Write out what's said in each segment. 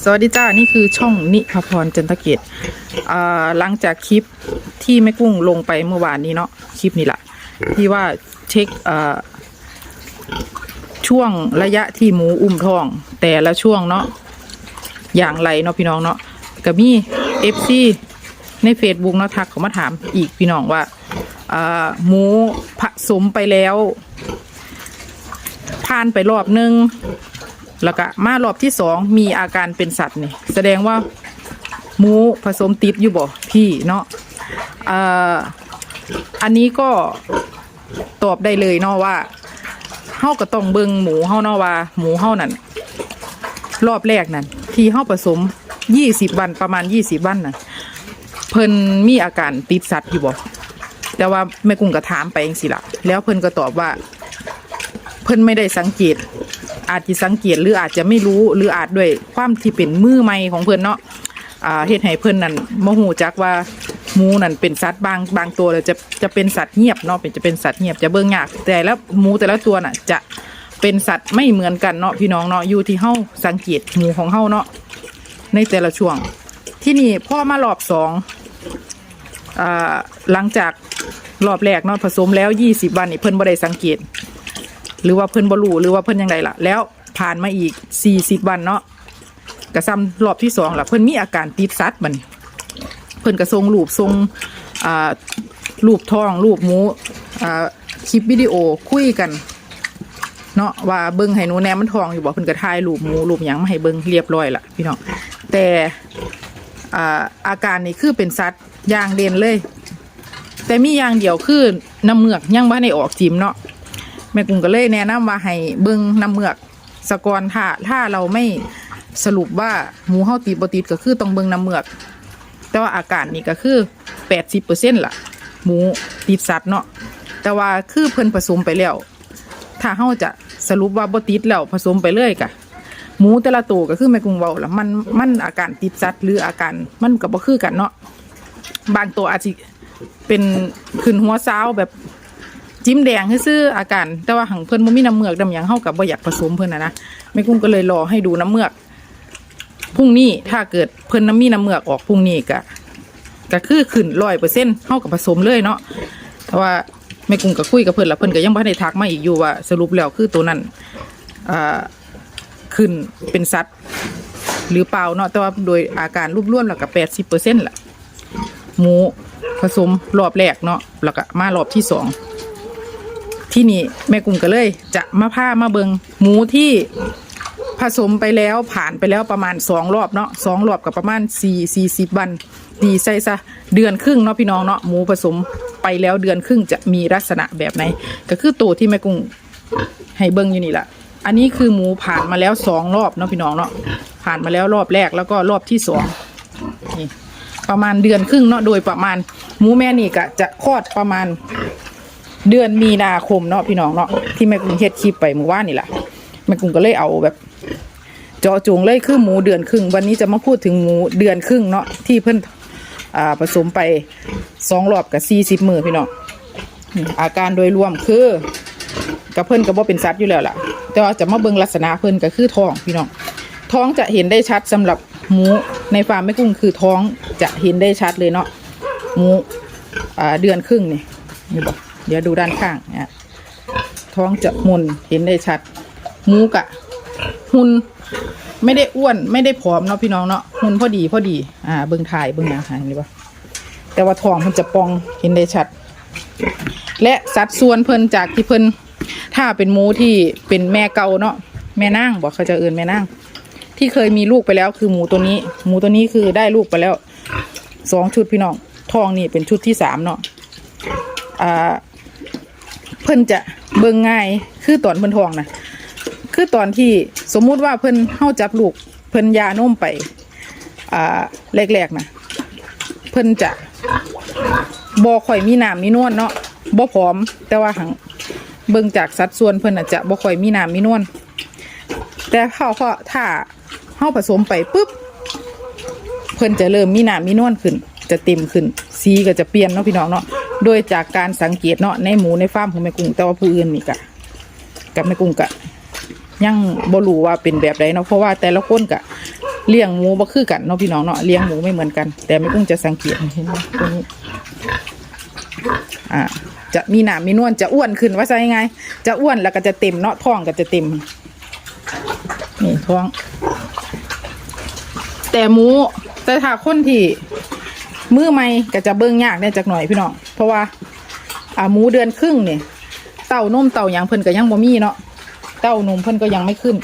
สวัสดีจ้า นี่คือช่องนิพพรจันทเกตอ่าหลังจากคลิปที่แม่กุ้งลงไปเมื่อวานนี้เนาะคลิปนี้แหละที่ว่าเช็คช่วงระยะที่หมูอุ้มท้อง แต่ละช่วงเนาะอย่างไรเนาะพี่น้องเนาะก็มีเอฟซีใน Facebook เนาะทักเขามาถามอีกพี่น้องว่าอ่าหมูผสมไปแล้วผ่านไปรอบนึง แล้วก็มารอบที่สองมีอาการเป็นสัตว์นี่แสดงว่าหมูผสมติดอยู่บ่พี่เนาะเอ่ออันนี้ก็ตอบได้เลยเนาะว่าเฮาก็ต้องเบิงหมูเฮาเนาะว่าหมูเฮานั่นรอบแรกนั่นที่เฮาผสมยี่สิบวันประมาณยี่สิบวันน่ะเพิ่นมีอาการติดสัตว์อยู่บ่แต่ว่าแม่กุ้งก็ถามไปเองสิละแล้วเพิ่นก็ตอบว่า เพิ่นไม่ได้สังเกต อาจจะสังเกตหรืออาจจะไม่รู้หรืออาจด้วยความที่เป็นมือใหม่ของเพิ่อนเนาะอ่าเฮ็ดให้เพิ่อนนั่นบ่ฮู้จักว่าหมูนั่นเป็นสัตว์บางบางตัวเลยจะจะเป็นสัตว์เงียบเนาะเป็นจะเป็นสัตว์เงียบจะเบิ่งยาก แต่ละหมูแต่ละตัวน่ะจะเป็นสัตว์ไม่เหมือนกันเนาะพี่น้องเนาะอยู่ที่เฮาสังเกตหมูของเฮาเนาะในแต่ละช่วง ที่นี่พ่อมารอบสองอ่าหลังจากรอบแรกเนาะผสมแล้วยี่สิบวันนี่เพิ่นบ่ได้สังเกต หรือว่าเพิ่นบ่รู้หรือว่าเพิ่นยังไงล่ะ แล้วผ่านมาอีกสี่สิบวันเนาะกระซ้ำรอบที่สองล่ะเพิ่นมีอาการติดสัตว์มันเพิ่นกระทรงรูปทรงอ่ารูปท้องรูปหมูอ่าคลิปวิดีโอคุยกันเนาะว่าเบิ่งให้หนูแหนมมันทองอยู่บ่เพิ่นก็ถ่ายรูปหมูรูปหยังมาให้เบิ่งเรียบร้อยละพี่น้องแต่อ่าอาการนี่คือเป็นสัตว์อย่างเด่นเลย แต่มีอย่างเดียวคือน้ำเมือกยังบ่ได้ออกจิมเนาะ แม่กุ้งก็เลยแนะนำว่าให้เบิ่งน้ำเมือกสะกอนถ้าถ้าเราไม่สรุปว่าหมูเฮาติดบ่ติดก็คือต้องเบิ่งน้ำเมือก แต่ว่าอาการนี่ก็คือแปดสิบเปอร์เซ็นต์ล่ะ หมูติดสัตว์เนาะแต่ว่าคือเพิ่นผสมไปแล้ว ถ้าเฮาจะสรุปว่าบ่ติดแล้วผสมไปเลยกะหมูแต่ละตัวก็คือแม่กุ้งเว้าล่ะมันมันอาการติดสัตว์หรืออาการมันก็บ่คือกันเนาะบางตัวอาจสิเป็นขึ้นหัวซ้าแบบ จิ้มแดงให้ซื่ออาการแต่ว่าหังเพิ่นบ่มีน้ำเมือกดำหยังเฮากับบ่อยากผสมเพิ่นนะนะแม่กุ้งก็เลยรอให้ดูน้ำเมือกพรุ่งนี้ถ้าเกิดเพิ่นน้ำมีน้ำเมือกออกพรุ่งนี้ก็ก็คือขึ้นร้อยเปอร์เซ็นต์เฮากับผสมเลยเนาะแต่ว่าแม่กุ้งก็คุยกับเพิ่นแล้วเพิ่นก็ยังบ่ได้ทักมาอีกอยู่ว่าสรุปแล้วคือตัวนั้นอ่าขึ้นเป็นสัตว์หรือเปล่าเนาะแต่ว่าโดยอาการรูปร่วนแล้วก็แปดสิบเปอร์เซ็นต์ละหมูผสมรอบแรกเนาะแล้วก็มารอบที่สอง ที่นี่แม่กุ้งก็เลย จะมาผ้ามาเบิงหมูที่ผสมไปแล้วผ่านไปแล้วประมาณสองรอบเนาะสองรอบกับประมาณสี่สี่สิบวันตีใส่ซะเดือนครึ่งเนาะพี่น้องเนาะหมูผสมไปแล้วเดือนครึ่งจะมีลักษณะแบบไหน ก็คือตัวที่แม่กุ้งให้เบิงอยู่นี่แหละอันนี้คือหมูผ่านมาแล้วสองรอบเนาะพี่น้องเนาะผ่านมาแล้วรอบแรกแล้วก็รอบที่สองนี่ประมาณเดือนครึ่งเนาะโดยประมาณหมูแม่นี่ก็จะคลอดประมาณ เดือนมีนาคมเนาะพี่น้องเนาะที่แม่กุ้งเฮ็ดคลิปไปเมื่อวานนี่แหละแม่กุ้งก็เลยเอาแบบเจาะจงเลยคือหมูเดือนครึ่ง วันนี้จะมาพูดถึงหมูเดือนครึ่งเนาะที่เพิ่นอ่าผสมไปสองรอบกับสี่สิบมือพี่น้องอาการโดยรวมคือกับเพิ่นก็บ่เป็นสัตว์อยู่แล้วล่ะ แต่ว่าจะมาเบิ่งลักษณะเพิ่นก็คือท้องพี่น้องท้องจะเห็นได้ชัดสำหรับหมูในฟาร์มแม่กุ้งคือท้องจะเห็นได้ชัดเลยเนาะหมูอ่าเดือนครึ่งนี่นี่บอก เดี๋ยวดูด้านข้างเนี่ยท้องจะมุนเห็นได้ชัดหมูกะหุ่นไม่ได้อ้วนไม่ได้ผอมเนาะพี่น้องเนาะหุ่นพอดีพอดี อ่า เบิ่งถ่ายเบิ่งหยังหางนี่ปะแต่ว่าท้องมันจะปองเห็นได้ชัด และสัดส่วนเพิ่นจากที่เพิ่นถ้าเป็นหมูที่เป็นแม่เก่าเนาะแม่นางบอกเขาจะเอื่นแม่นางที่เคยมีลูกไปแล้วคือหมูตัวนี้ หมูตัวนี้คือได้ลูกไปแล้วสองชุดพี่น้องท้องนี่เป็นชุดที่สามเนาะอ่า เพิ่นจะเบิ่งง่ายคือตอนเพิ่นท้องนะคือตอนที่สมมุติว่าเพิ่นเฮาจับลูกเพิ่นยานมไปอ่าแรกๆนะเพิ่นจะบ่ค่อยมีน้ำมีนวลเนาะบ่ผอม แต่ว่าหังเบิ่งจากสัดส่วนเพิ่นอาจจะบ่ค่อยมีน้ำมีนวลแต่พอพอถ้าเฮาผสมไปปุ๊บเพิ่นจะเริ่มมีหน้ามีนวลขึ้น จะเต็มขึ้น สีก็จะเปลี่ยนเนาะพี่น้องเนาะ โดยจากการสังเกตเนาะในหมูในฟาร์มของแม่กุ้งแต่ว่าผู้อื่นนี่กะกับแม่กุ้งกะยังบ่รู้ว่าเป็นแบบใดเนาะเพราะว่าแต่ละคนกะเลี้ยงหมูบ่คือกันเนาะพี่น้องเนาะเลี้ยงหมูไม่เหมือนกัน แต่แม่กุ้งจะสังเกตเห็นไหมตัวนี้อ่าจะมีหนามมีนวลจะอ้วนขึ้นว่าใช่ไงจะอ้วนแล้วก็จะเต็มเนาะท้องก็จะเต็มนี่ท้อง แต่หมูแต่ถ้าคนที่ มือใหม่ก็จะเบิ่งยากแน่จักหน่อยพี่น้องเพราะว่าอ่าหมูเดือนครึ่งเนี่ยเต้านมเต้าหยังเพิ่นก็ยังบ่มีเนาะเต้านมเพิ่นก็ยังไม่ขึ้น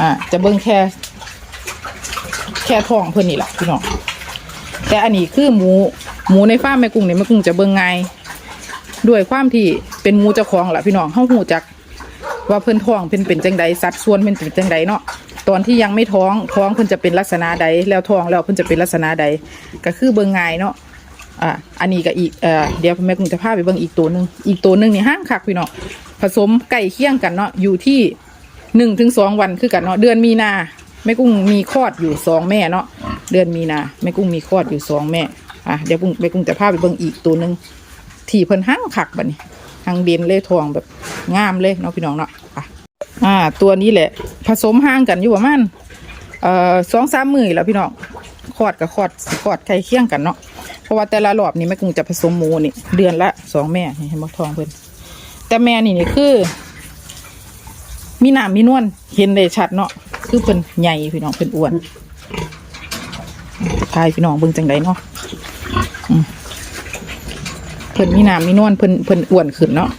อ่า จะเบิ่งแค่ แค่ท้องเพิ่นนี่แหละพี่น้องแต่อันนี้คือหมูหมูในฟาร์มแม่กุ้งเนี่ยแม่กุ้งจะเบิ่งไงด้วยความที่เป็นหมูเจ้าของแหละพี่น้องเฮาฮู้จักว่าเพิ่นท้องเพิ่นเป็นจังใดสัดส่วนเพิ่นเป็นจังใดเนาะ อนที่ยังไม่ท้องท้องเพิ่นจะเป็นลักษณะใดแล้วท้องแล้วเพิ่นจะเป็นลักษณะใดก็คือเบิ่งง่ายเนาะอ่าอันนี้ก็อีกเอ่อเดี๋ยวแม่กุ้งจะพาไปเบิ่งอีกตัวหนึงอีกตัวหนึงนี่ห้างคักพี่เนาะผสมไก่เคี่ยงกันเนาะอยู่ที่หนึ่งถึงสองวันคือกันเนาะเดือนมีนาแม่กุ้งมีคลอดอยู่สองแม่เนาะเดือนมีนาแม่กุ้งมีคลอดอยู่สองแม่อะเดี๋ยวกุ้งแม่กุ้งจะพาไปเบิ่งอีกตัวหนึงที่เพิ่นห้างคักบัดนี้หางเด่นเลยทองแบบงามเลยเนาะพี่น้องเนาะ อ่า ตัวนี้แหละ ผสมห่างกันอยู่ประมาณเอ่อสองสามมือแล้วพี่น้องคอดกับคอดคอดไข่เคี่ยงกันเนาะเพราะว่าแต่ละรอบนี่แม่กุ้งจะผสมหมูนี่เดือนละสองแม่นี่เห็นบักทองเพิ่นแต่แม่นี่นี่คือ มีหนามมีนวลเห็นได้ชัดเนาะคือเพิ่นใหญ่พี่น้องเพิ่นอ้วนทายพี่น้องเบิ่งจังไดเนาะเพิ่นมีหนามมีนวลเพิ่นเพิ่นอ้วนขึ้นเนาะ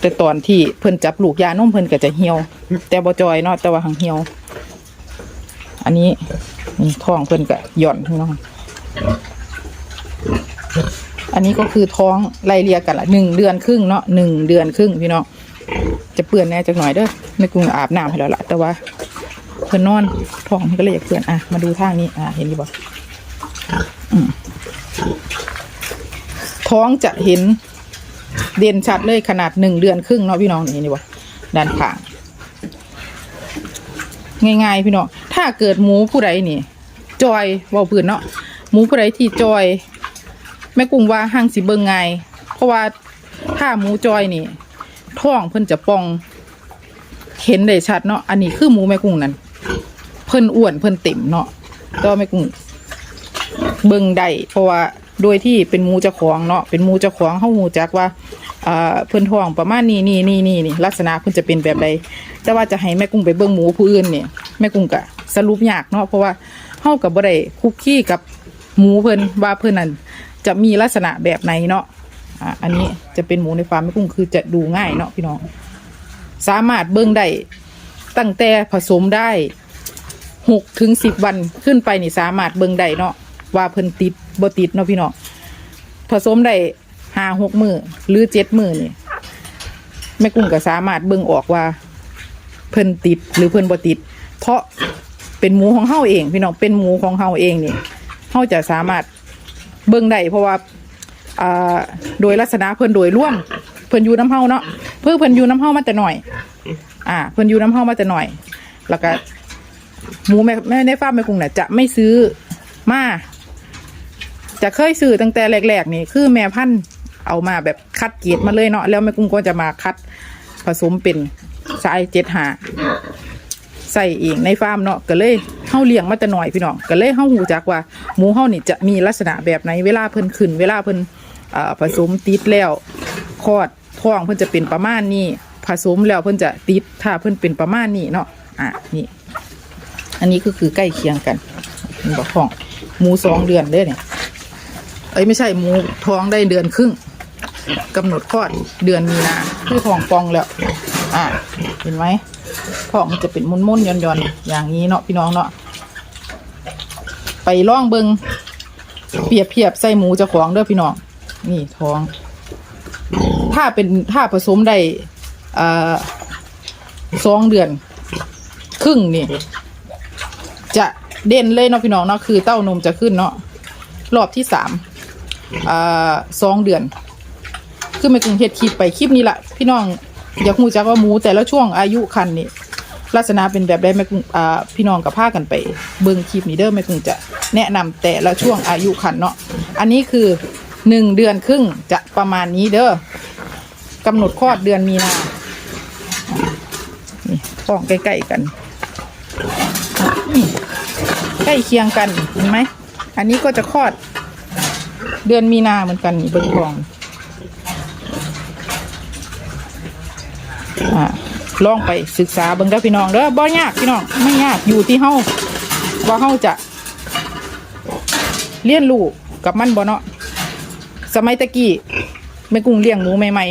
แต่ตอนที่เพิ่นจับลูกยานมเพิ่นก็จะเหี่ยว แต่บ่จอยเนาะแต่ว่าหังเหี่ยว อันนี้นี่ท้องเพิ่นก็หย่อนพี่น้องอันนี้ก็คือท้องไล่เลียกันละหนึ่งเดือนครึ่งเนาะหนึ่งเดือนครึ่งพี่น้องจะเปื้อนแน่จักหน่อยเด้อในกรุงอาบน้ำให้แล้วล่ะแต่ว่าเพิ่นนอนท้องมันก็เลยอยากเปื้อนอะมาดูทางนี้อะเห็นดีบ่อืมท้องจะเห็น เด่นชัดเลยขนาดหนึ่งเดือนครึ่งเนาะพี่น้องนี่นี่วะด้านข้างง่ายๆพี่น้องถ้าเกิดหมูผู้ใดนี่ จอยเว่าพื้นเนาะหมูผู้ใดที่จอย แม่กุ้งว่าห้างสิเบิงไงเพราะว่าถ้าหมูจอยนี่ ท้องเพิ่นจะปอง เห็นได้ชัดเนาะอันนี้คือหมูแม่กุ้งนั่นเพิ่นอ้วนเพิ่นเต็มเนาะแตัวแม่กุ้งเบิ่งได้เพราะว่า โดยที่เป็นมูเจ้าของเนาะเป็นมูเจ้าของเฮาฮู้จักว่าอ่าเพิ่นท้องประมาณนี้นี่นี่นี่นี่ลักษณะเพิ่นจะเป็นแบบใดแต่ว่าจะให้แม่กุ้งไปเบิ่งหมูผู้อื่นเนี่ยแม่กุ้งก็สรุปยากเนาะเพราะว่าเฮาก็บ่ได้คุกคีกับหมูเพิ่นว่าเพิ่นนั่นจะมีลักษณะแบบไหนเนาะอ่าอันนี้จะเป็นหมูในฟาร์มแม่กุ้งคือจะดูง่ายเนาะพี่น้องสามารถเบิ่งได้ตั้งแต่ผสมได้หกถึงสิบวันขึ้นไปนี่สามารถเบิ่งได้เนาะ ว่าเพิ่นติดบ่ติดเนาะพี่น้องผสมได้ห้าหกมือหรือเจ็ดมือนี่แม่กุ้งก็สามารถเบิ่งออกว่า เพิ่นติดหรือเพิ่นบ่ติด เพราะเป็นหมูของเฮาเอง พี่น้องเป็นหมูของเฮาเองนี่เฮาจะสามารถเบิ่งได้เพราะว่าอ่าโดยลักษณะเพิ่นโดยร่วม เพิ่นอยู่น้ำเฮาเนาะเพื่อเพิ่นอยู่น้ำเฮามาแต่หน่อย อ่า เพิ่นอยู่น้ำเฮามาแต่หน่อย แล้วก็หมูแม่แม่ในฟาร์มแม่กุ้งเนี่ยจะไม่ซื้อมา จะเคยซื้อตั้งแต่แรกๆนี่คือแม่พันธุ์เอามาแบบคัดเกรดมาเลยเนาะแล้วแม่กุ้งก็จะมาคัดผสมเป็นสายเจ็ดหาใส่เองในฟาร์มเนาะก็เลยเฮาเลี้ยงมาแต่หน่อยพี่น้องก็เลยเฮาหูจักว่าหมูเฮานี่จะมีลักษณะแบบไหนเวลาเพิ่นขึ้น เวลาเพิ่นผสมติดแล้วคลอดท้องเพิ่นจะเป็นประมาณนี้ผสมแล้วเพิ่นจะติดถ้าเพิ่นเป็นประมาณนี้เนาะอะนี่ อันนี้ก็คือใกล้เคียงกันมันบอกท้องหมูสองเดือนเด้เนี่ย เอ้ยไม่ใช่หมูท้องได้เดือนครึ่งกำหนดคลอดเดือนมีนาคือท้องปองแล้ว อ่าเห็นไหมท้องมันจะเป็นมุนมุนๆย่อนย่อนๆอย่างนี้เนาะพี่น้องเนาะไปล่องเบิงเปรียบเทียบใส่หมูจ้าของเด้อพี่น้องนี่ท้อง ถ้าเป็นถ้าผสมได้อ่าสองเดือน ครึ่งนี่ จะเด่นเลยเนาะพี่น้องเนาะคือเต้านมจะขึ้นเนาะรอบที่สาม อ่าสองเดือน คือไม่กรุงเฮ็ดคลิปไปคลิปนี้แหละพี่น้องอยากรู้จักว่าหมูแต่ละช่วงอายุคันนี่ลักษณะเป็นแบบใดแม่กรุงอ่าพี่น้องกับพากันไป เบิ่งคลิปนี้เด้อแม่กรุงจะแนะนำแต่ละช่วงอายุคันเนาะอันนี้คือหนึ่งเดือนครึ่งจะประมาณนี้เด้อกำหนดคลอดเดือนมีนานี่ท้องใกล้ๆกันนี่ใกล้เคียงกันเห็นไหม อันนี้ก็จะคลอด เดือนมีนาเหมือนกันนี่เบิ้งทองอ่าลองไปศึกษาเบิ่งเด้พี่น้องเด้อบ่ยากพี่น้องไม่ยากอยู่ที่เฮาว่าเฮาจะเลี้ยนลูกกับมันบ่เนาะสมัยตะกี้แม่กุ้งเลี้ยงหมูใหม่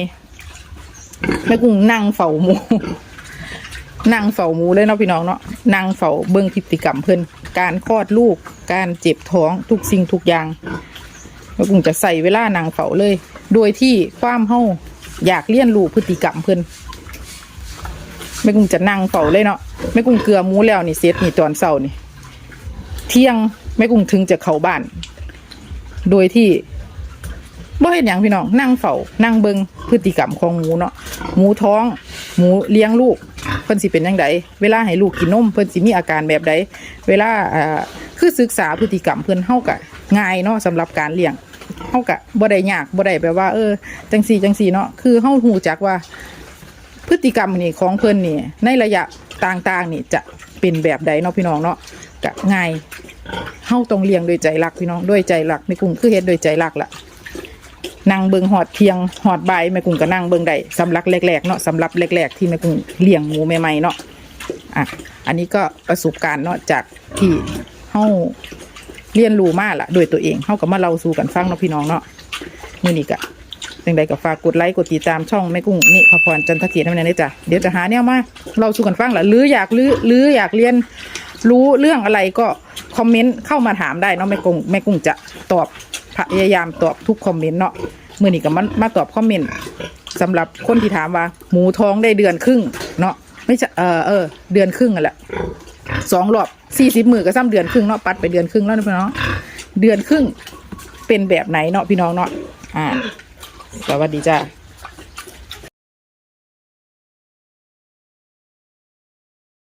ๆแม่กุ้งนั่งเฝ้าหมูนั่งเฝ้าหมูเลยเนาะพี่น้องเนาะนั่งเฝ้าเบิ่งพฤติกรรมเพิ่นการคลอดลูกการเจ็บท้องทุกสิ่งทุกอย่าง แม่กุ้งจะใส่เวลานั่งเฝ้าเลย โดยที่ความเฮาอยากเลี้ยนรู้พฤติกรรมเพิ่นแม่กุ้งจะนั่งเฝ้าเลยเนาะแม่กุ้งเกลือหมูแล้วนี่เสร็จนี่ตอนเช้านี่ เที่ยงแม่กุ้งถึงจะเข้าบ้าน โดยที่บ่เห็นอย่างพี่น้องนั่งเฝ้านั่งเบิงพฤติกรรมของหมูเนาะหมูท้อง หมูเลี้ยงลูกเพิ่นสิเป็นยังไงเวลาให้ลูกกินนมเพิ่นสิมีอาการแบบใดเวลาอ่าคือศึกษาพฤติกรรมเพิ่นเฮากะง่ายเนาะสำหรับการเลี้ยง เฮากะบ่ได้ยากบ่ได้แบบว่าเออจังซี่จังซี่เนาะคือเฮาฮู้จักว่า พฤติกรรมนี่ของเพิ่นนี่ในระยะต่างๆนี่จะเป็นแบบใดเนาะพี่น้องเนาะกะง่ายเฮาต้องเลี้ยงโดยใจรักพี่น้องด้วยใจรักแม่กุ้งคือเฮ็ดโดยใจรักละนั่งเบิงหอดเทียงหอดใบแม่กุ้งก็นั่งเบิงได้สำหรับแรกๆเนาะสำหรับแรกๆที่แม่กุ้งเลี้ยงหมูใหม่ๆเนาะอะอันนี้ก็ประสบการณ์เนาะจากที่เฮา เรียนรู้มาละโดยตัวเองเฮาก็มาเล่าสู่กันฟังเนาะพี่น้องเนาะมื้อนี้ก็ยังไงก็ฝากกดไลค์กดติดตามช่องแม่กุ้งนี่พอพรจันทเกียรติให้มันได้จ้ะเดี๋ยวจะหาเนี่ยมาเราสู่กันฟังแหละหรืออยากหรือหรืออยากเรียนรู้เรื่องอะไรก็คอมเมนต์เข้ามาถามได้เนาะแม่กุ้งแม่กุ้งจะตอบพยายามตอบทุกคอมเมนต์เนาะมื่อนี้ก็มามาตอบคอมเมนต์สำหรับคนที่ถามว่า หมูท้องได้เดือนครึ่งเนาะไม่ใช่เออเออเดือนครึ่งอะแหละ สองรอบสี่สิบมือก็ซ้ำเดือนครึ่งเนาะปัดไปเดือนครึ่งแล้วนะพี่น้องเดือนครึ่งเป็นแบบไหนเนาะพี่น้องเนาะอ่าสวัสดีจ้า